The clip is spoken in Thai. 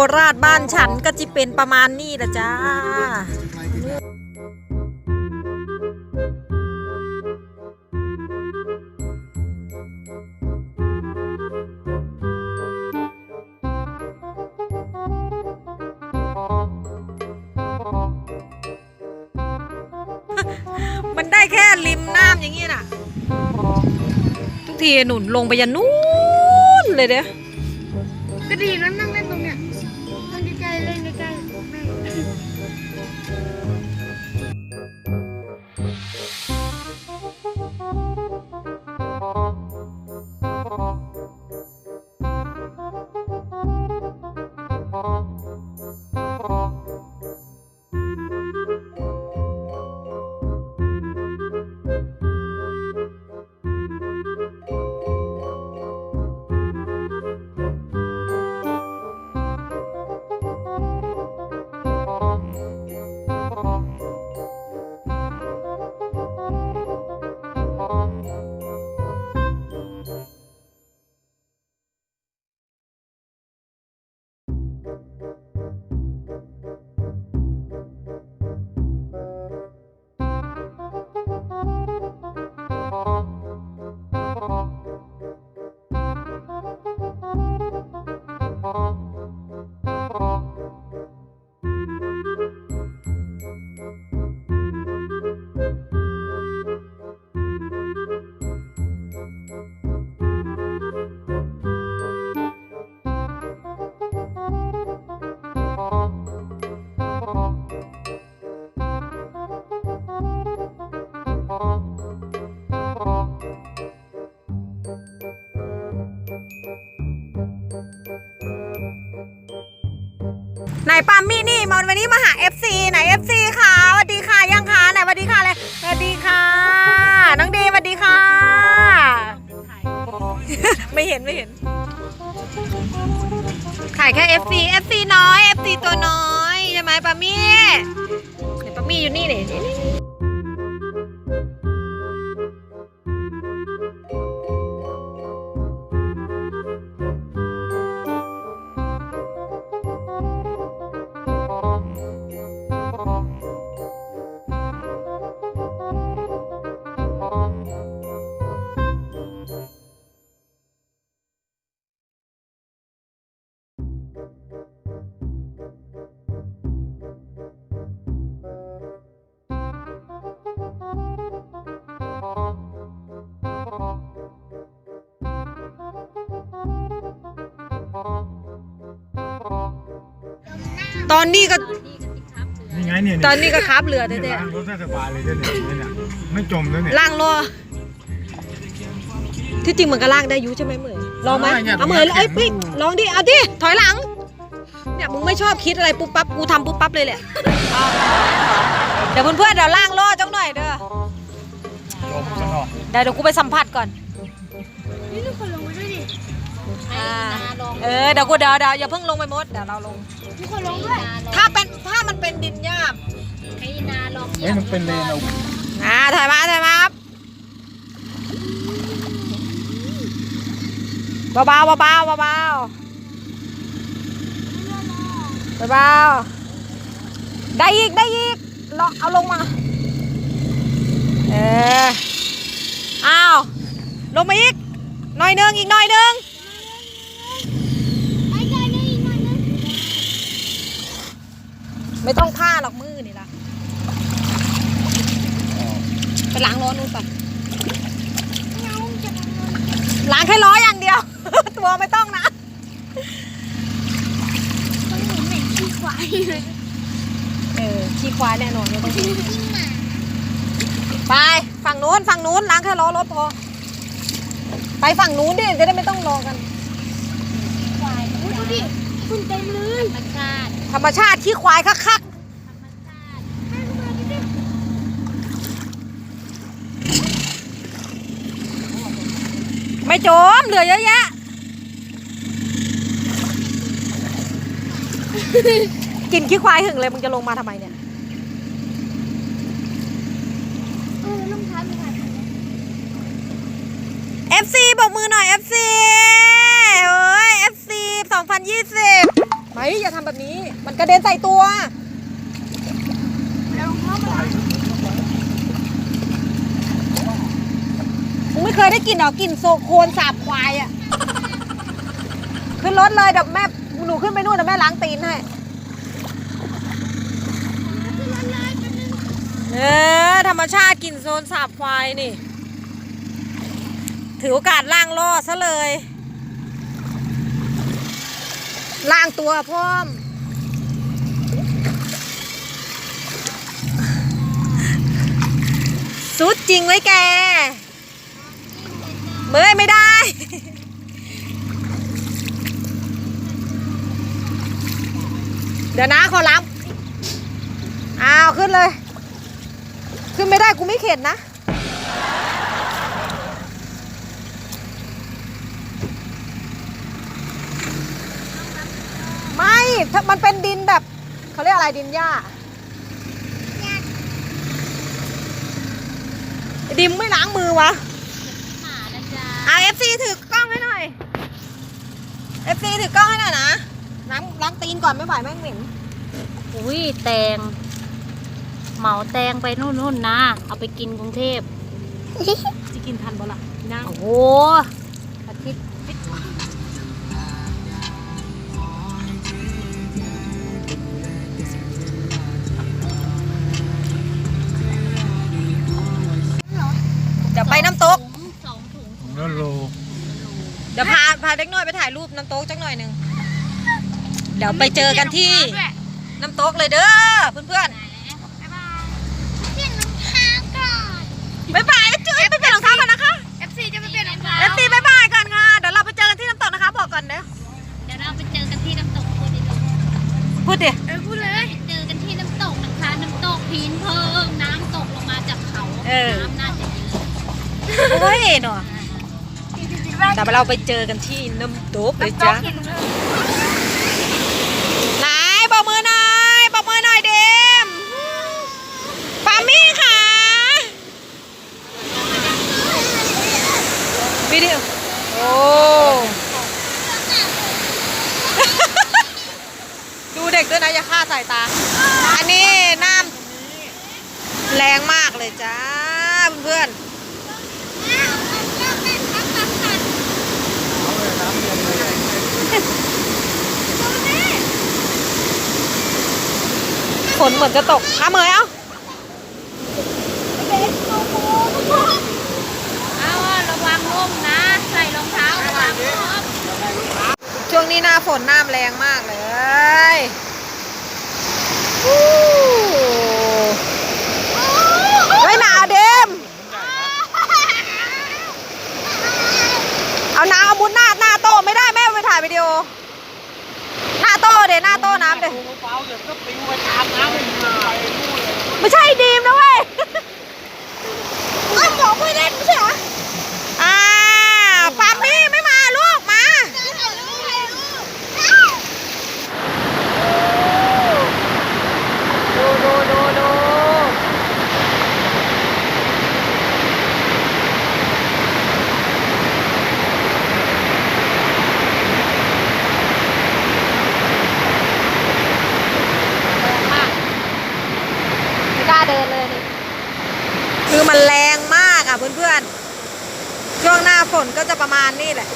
โคราชบ้านฉันก็จะเป็นประมาณนี้ละจ้ามันได้แค่ริมน้ำอย่างงี้น่ะ ทุกทีหนุนลงไปยันนู้นเลยเด้อก็ดีนั่นเนี้ยนั่ง ไหนปามมี่นี่มาวันนี้มาหา FC ไหน FC ค่ะสวัสดีค่ะยังคะไหนสวัสดีค่ะเลยสวัสดีค่ะ น้องดีสวัสดีค่ะ ไม่เห็นไม่เห็นถ่ายแค่ FC FC น้อย FC ตัวน้อยใช่ไหมปามี่ไหนปามี่อยู่นี่เนี่ ตอนนี้ก็นี่ไงเนี่ยตอนนี้ก็คับเรือเด้เนี่ยล้างรถได้สบายเลยเนี่ยเนี่ยเนี่ยไม่จมแล้วเนี่ยล่างรอที่จริงมันก็ล่างได้อยุใช่ไหมเหมยลองไหมได้เนี่ยเอาเหมยตรงนี้เอ้ยแข็งปิ๊กลองดิเอาดิถอยหลัง เนี่ยมึงไม่ชอบคิดอะไรปุ๊บปั๊บกูทำปุ๊บปั๊บเลยแหละเอาเดี๋ยวเพื่อนๆเดี๋ยวล่างรอจังหน่อยเด้อจมซะหน่อยเดี๋ยวเดี๋ยวกูไปสัมผัสก่อนนี่ทุกคนลงมาด้วยดิอ่าเออเดี๋ยวกูเดี๋ยวเดี๋ยวอย่าเพิ่งลงไปมดเดี๋ยวเราลงทุกคนลงด้วยถ้าเป็นถ้ามันเป็นดินหญ้าบให้นาลองเฮ้ยมันเป็นเลนเอาอ่าถ่ายมาถ่ายมาครับเบาๆเบาๆเบาๆ เบาๆเบาได้อีกได้อีกลองเอาลงมา เอออ้าวลงมาอีกหน่อยนึงอีกหน่อยนึงไม่ต้องผ้าหรอกมือนี่ละไปล้างร้อนนู่นไปล้างแค่ล้ออย่างเดียว ตัวไม่ต้องหมุนเหม็นขี้ควายเลยเออขี้ควายแน่นอนเลยต้องทิ้งมาไปฝั่งนู้นฝั่งนู้นล้างแค่ล้อรถพอ ไปฝั่งนู้นดิจะได้ไม่ต้องรอกัน ควายดูดิคุณเต็มเลยธรรมชาติธรรมชาติขี้ควายคักธรรมชาติให้ดูมาดิๆไม่จมเหลือเยอะแยะ กินขี้ควายหึงเลยมึงจะลงมาทำไมเนี่ย เออรองเท้ามีขาด FC บอกมือหน่อย FC เอ้ย FC 2020ไปอย่าทำแบบนี้ มันกระเด็นใส่ตัว แล้วเข้ามามึงไม่เคยได้กลินหรอกลินโซโคลนสาบควายอะขึ้นรถเลยเดี๋ยวแม่หนูขึ้นไปนู่นเดี๋ยวแม่ล้างตีนให้ เออ ธรรมชาติกินโซนสาบควายนี่ ถือโอกาสล่างล่อซะเลย ล่างตัวพร้อม สุดจริงไว้แกเบยไม่ได้เดี๋ยวนะขอล้างอ้าว ขึ้นเลย ขึ้นไม่ได้กูไม่เข็นนะ ไม่ถ้ามันเป็นดินแบบเขาเรียกอะไรดินหญ้า ดิมไม่ล้างมือวะหมานะจ๊ะเอาเอฟซีถือกล้องให้หน่อยเอฟซีถือกล้องให้หน่อยนะล้างล้างตีนก่อนไม่ไหวแม่งเหม็นอุ้ยแตง เหมาแตงไปนู่นนู่นนะ เอาไปกินกรุงเทพจะกินทันบ่ล่ะนั่งโอ้โหอาทิตย์เดี๋ยวไปน้ำตกสองถุงผมก็โลเดี๋ยวพาพาเด็กน้อยไปถ่ายรูปน้ำตกจักหน่อยหนึ่งเดี๋ยวไปเจอกันที่น้ำตกเลยเด้อเพื่อนบ๊ายบายเปลี่ยนรองเท้าก่อน ๆ บ๊ายบายจุ๊ยไปเปลี่ยนรองเท้ากันนะคะ FC จะไปเปลี่ยนรองเท้าเอฟซีบ๊ายบายกันค่ะ เดี๋ยวเราไปเจอกันที่น้ำตกนะคะ บอกก่อนเด้อเดี๋ยวเราไปเจอกันที่น้ำตกพูดดิพูดดิเออพูดเลย เจอกันที่น้ำตกนะคะ น้ำตกพีนเพิงน้ำตกลงมาจากเขา น้ำน่าจะเยอะโอ้ยหนอเดี๋ยวเราไปเจอกันที่น้ำตกเลยจ้ะไหนบอกมือหน่อยบอกมือหน่อยเดมปามี่ค่ะวิดีโอโอ้ ดูเด็กด้วยนะอย่าสายตา อันนี้น้ำแรงมากเลยจ้าเพื่อนๆฝนเหมือนจะตกอะเมยเอ้าเอาระวังร่มนะ ใส่รองเท้าระวังช่วงนี้หน้าฝนน้ำแรงมากเลย เฮ้ยหนาวเดม เอาน้ำเอามุดหน้าหน้าโต๊ะไม่ได้แม่ไปถ่ายวิดีโอ หน้าโต๊ะเดหน้าโต๊ะน้ำเดไม่ใช่ดีมนะเว้ยอ้าวบอกไม่เล่นไม่ใช่เหรออ่าปามี่ไม่มาลูกมา ดูดูดูดูแรงมากไม่กล้าเดินเลยนี่คือมันแรงมากอะเพื่อนๆ ช่วงหน้าฝ นก็จะประมาณนี้แหละ